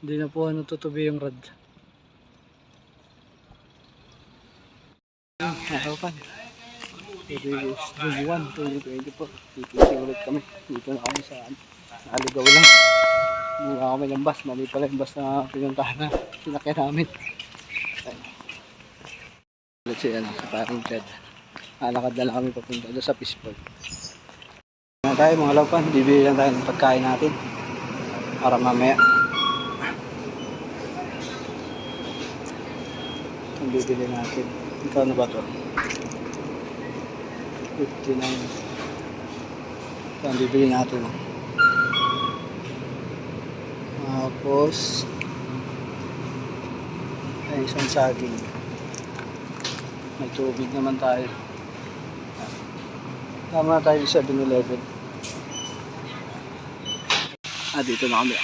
Hindi na po ano tutubi yung rod. Ako pa. It is June 1, 2024. Titisi ulit kami. Dito na kami sa Aligaw lang. Mura kami ng bus. Mali pala yung bus na pinuntahan na. Sinakyan namin. Ulit si ano, si parang Ted. Alakad na lang kami papunta doon sa Pispol. Ano tayo mga laupan, bibili lang tayo ng pagkain natin. Para mamaya. Ang bibili natin. Ikaw na ba to? 59. Ito ang bibili natin. Tapos, ay isang saging. May tubig naman tayo. Tama na tayo sa 7-Eleven. Ah, dito na kami.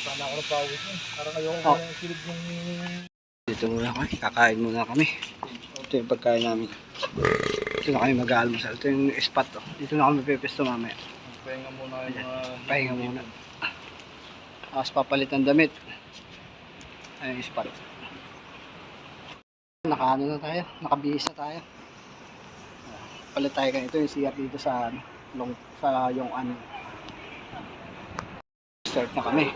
Sana ako napawit mo. Parang ayoko Oh. oh. silid yung... Dito muna kami. Kakain muna kami. Ito yung pagkain namin. Dito na kami mag-almusal. Ito yung spot to. Dito na kami pepesto mamaya. Pahinga muna yung mga... Pahinga muna. Tapos papalit ng damit. Ayun yung spot. Nakaano na tayo. Nakabihis na tayo. Palit tayo ganito yung CR dito sa ano, long, sa yung ano. Start na kami.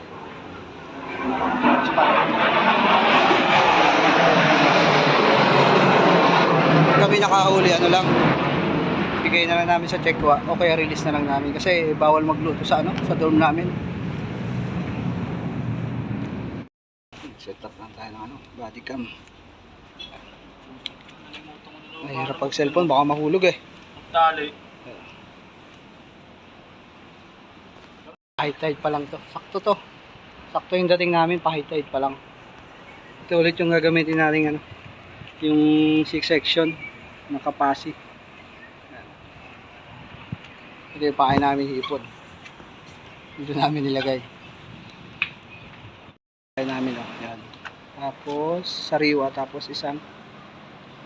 Spot. Kami nakahuli, ano lang, bigay na lang namin sa checkwa o kaya release na lang namin. Kasi bawal magluto sa ano sa dorm namin. Set up lang tayo ng ano body cam mahirap pag cellphone baka mahulog eh. Tali. high tide pa lang to. Sakto to. Sakto yung dating namin pa high tide pa lang. Ito ulit yung gagamitin natin ano yung 6 section ng kapasi ito yung pahay namin hipon dito namin nilagay. Pahay namin oh. Yan. Tapos sariwa. Tapos isang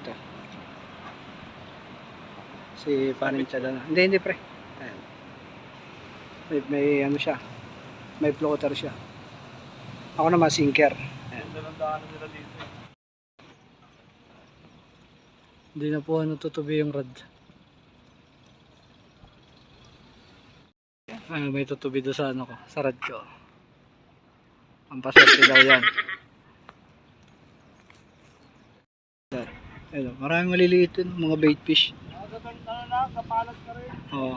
ito. Si parin na. Hindi hindi pre. Ayan. may, may ano siya. May floater siya. Ako naman sinker. Ayan. Ganda ng daanan nila dito. eh. Hindi na po ano tutubi yung rod. Ah, may tutubi doon sa ano ko, sa rod ko. Ang paswerte daw yan. Ayun, maraming maliliit yun, mga bait fish. Ano. Oo.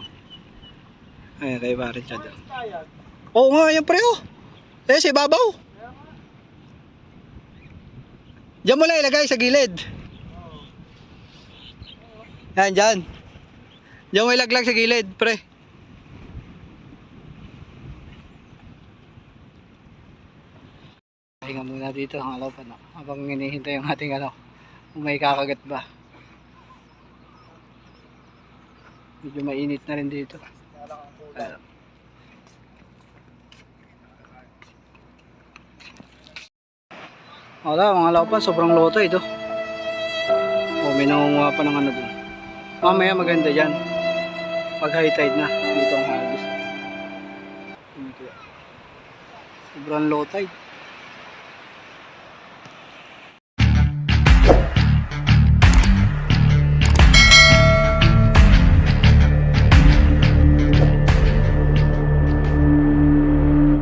Ayun, tayo pa rin siya. Kaya. Oo nga, yan pre oh. Eh, si Babaw. Diyan mo lang ilagay sa gilid. Yan, dyan. Diyan mo ilaglag sa gilid, pre. Pahinga muna dito ang alapan no? habang hinihintay yung ating ano, kung may kakagat ba. Medyo mainit na rin dito. Ayan. Wala, mga laupan, sobrang loto ito. O, may nangunguha pa ng ano dun. Mamaya maganda yan. Pag high tide na, dito ang. Dito. Sobrang low tide.